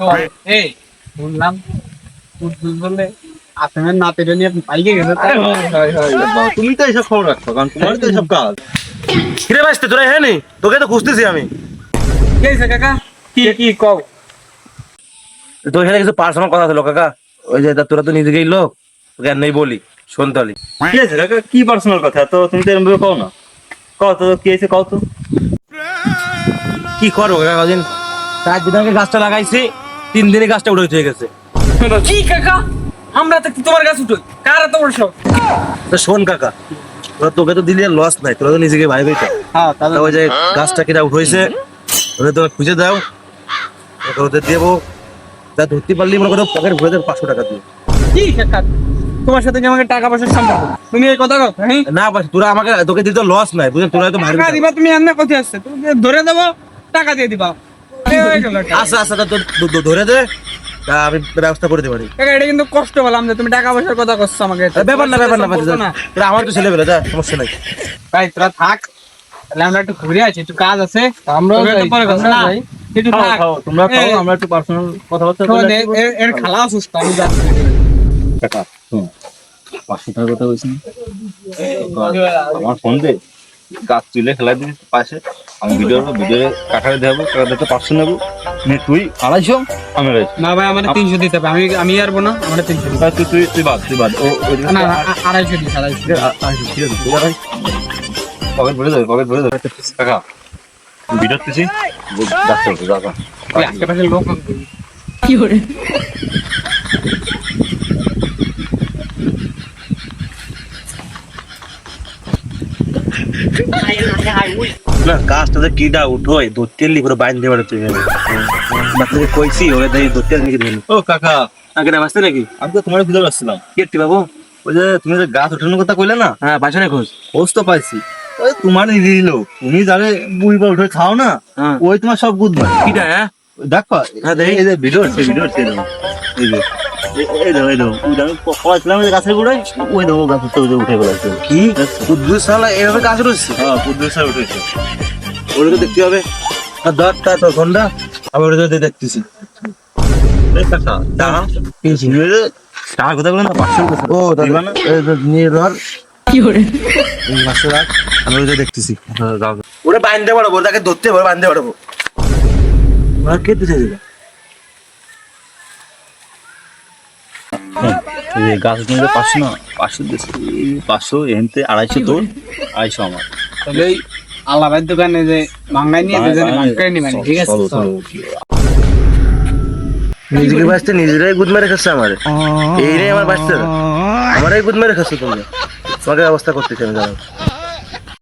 তো এই শুনলাম বলে আসেমের নাতিটা নিয়ে পাইকে গেছে তুমি তো এইসব খবর রাখছো কারণ তোমার তো এইসব কাজ। কিরে তোরা হ্যাঁ নি তোকে তো খুঁজতেছি আমি। কি কাকা? কি? কি কও? তোর সাথে কিছু পার্সোনাল কথা ছিল কাকা? ওই যে তোরা তো নিজেকেই লোক তোকে আর নেই বলি শুনতালি কি আছে কাকা? কি পার্সোনাল কথা? তো তুমি তো এরকম কও না। কও তো কি হয়েছে কও তো? কি করব কাকা কদিন আগে গাছটা লাগাইছি। তিন দিনে গাছটা উঠে হয়ে গেছে। কি কাকা? আমরা তো তোমার কাছে উঠো কার এত বড় শখ তো শোন কাকা তোরা তোকে তো দিলে লস নাই তোরা তো নিজেকে ভাই ভাই হ্যাঁ তাহলে ওই যে গাছটা কিনা উঠেছে ওদের তোকে খুঁজে দাও ওদের দেবো। তা ধরতে পারলি মনে করো পকেট ভরে দেবো পাঁচশো টাকা দিয়ে। কি কাকা? তোমার সাথে যে আমাকে টাকা পয়সার সম্পর্ক? তুমি এই কথা কও হ্যাঁ? না পাস তোরা আমাকে তোকে দিতে লস নাই বুঝলি? তোরা তো টাকা দিবা তুমি এমনি কোথায় আসছে? তুমি ধরে দেবো টাকা দিয়ে দিবা। হয়ে। আচ্ছা আচ্ছা ধরে দে। তা আমি ব্যবস্থা করে দিতে পারি এটা কিন্তু কষ্ট যে তুমি টাকা পয়সার কথা করছ আমাকে। ব্যাপার না ব্যাপার না সম্পর্ক আমার তো ছেলে বেলা যা সমস্যা নাই। ভাই তোরা থাক। তাহলে আমরা একটু ঘুরে আছি একটু কাজ আছে। পরে কথা আমরাও একটু থাক। তোমরা খাও আমরা একটু পার্সোনাল কথাবার্তা বলে। এ- এ- এর খালা অসুস্থ আমি যাচ্ছি। টাকা পাঁচশো টাকার কথা বলছি আমার ফোন দে। গাছ তুলে খেলা দিবি পাশে। আমি ভিডিও ভিডিও কাটারে দেবো টাকা দিতে পাঁচশো নেব। নে তুই আড়াইশো? আমি আড়াইশো। না ভাই আমাদের তিনশো দিতে হবে। আমি আমি আর না আমাদের তিনশো তুই তুই তুই বাদ তুই বাদ। ও ওই হবে। না না আ- আড়াইশো দিস আড়াইশো পকেট ভরে যাবে পকেট ভরে যাবে কাকা ভিডিও তুই ডাক্তার দাদা ওই আশেপাশের লোক না কিডা বাইন বাচ্চাকে কইছি দেই ও কাকা। আগে বাঁচতে নাকি? আমি তো তোমার আসছিলাম। কেটে বাবু? ওই যে তুমি যে গাছ ওঠানোর কথা কইলে না? হ্যাঁ পাইছো না খোঁজ। খোঁজ তো পাইছি। ওই তোমার দিল তুমি যারে বুড়ি বা উঠে খাও না হ্যাঁ। ওই তোমার সব বুধ কিডা হ্যাঁ? দেখো হ্যাঁ, দেখি। এই যে ভিডিও ভিডিও। এই যে এই- এই দেখো। এই দেখো ওই দেখো পড়াছিলাম যে গাছের গোড়ায়। ওই দেখো গাছ উঠে উঠে উঠে কি? কুদ্দুস এভাবে গাছ রয়েছে হ্যাঁ উঠেছে। ওটাকে দেখতে হবে। আর ধর তার তোর ফোনটা আমি ওটা দেখতেছি। টাকা কথা বলে না? পাঁচশো ও নিয়ে ধর। এই মাসে রাখ আমি ওটা দেখতেছি। হ্যাঁ। ওটা বাঁধতে পারব তাকে ধরতে পারব বাঁধতে পারব ওরা কে দিতে গাছ উঠে পাঁচশো না পাঁচশো পাঁচশো এনতে আড়াইশো তোর আড়াইশো আমার। তাহলে ওই আল্লাহের দোকানে যে ভাঙ্গাই নিয়ে দুজনে করে নিবেন ঠিক আছে? চলো, চলো। নিজেকে বাঁচতে নিজেরাই গুদ মেরে খাচ্ছে আমার। এই রে আমার বাঁচতে আমারই গুদ মেরে খাচ্ছে তুমি। তোমাকে ব্যবস্থা করতেছি আমি জানো।